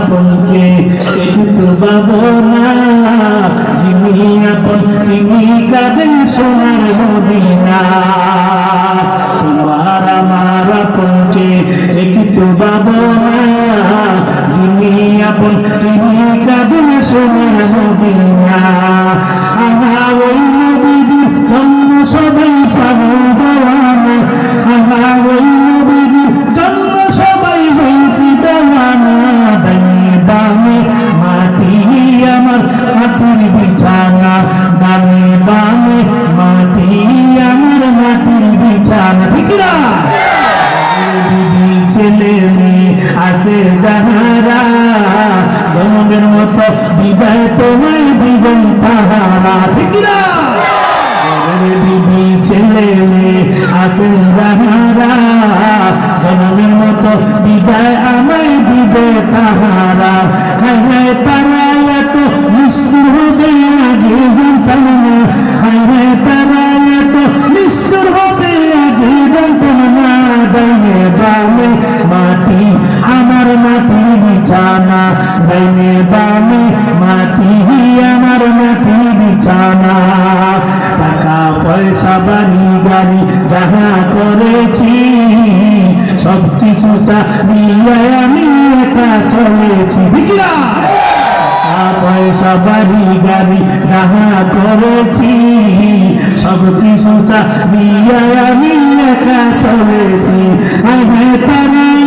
আপনকে একটু বাবনা যিনি আপন, তিনি কাঁদেন সোনার মদিনা। তোমার আমার আপনকে একটু বাবনা যিনি আপন, তিনি কাঁদেন সোনার মদিনা। আহা জন্মের মতো বিদায় তোমায় দিবেন তাহারা। ঠিক বিবি ছেলে মেয়ে আসেন যাহারা, জন্মের মতো বিদায় আমায় দিবে তাহারা। হায় তারা বিছানা ডাইনে বামে মাটি আমার মাটির বিছানা। টাকা পয়সা, বাড়ি গাড়ি যাহা করেছি সব কিছু সারিয়ে আমি একা চলেছি। বিক্রা পয়সা, বাড়ি গাড়ি যাহা করেছি সব কিছু সারিয়ে আমি একা চলেছি। আমি তারা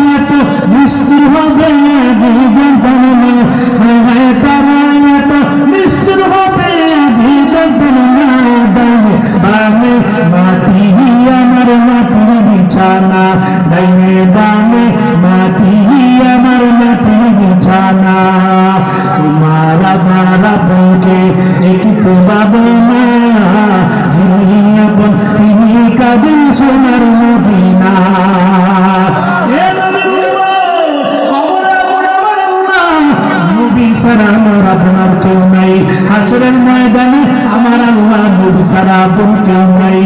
ডাইনে বামে মাটি আমার মাটির বিছানা। তোমার আমার বুকে একটু বাবা মা, যিনি আপন, তিনি কাবেন সোনার মদিনা। আমার আল্লাহ। নবী ছাড়া আপন কেউ নাই।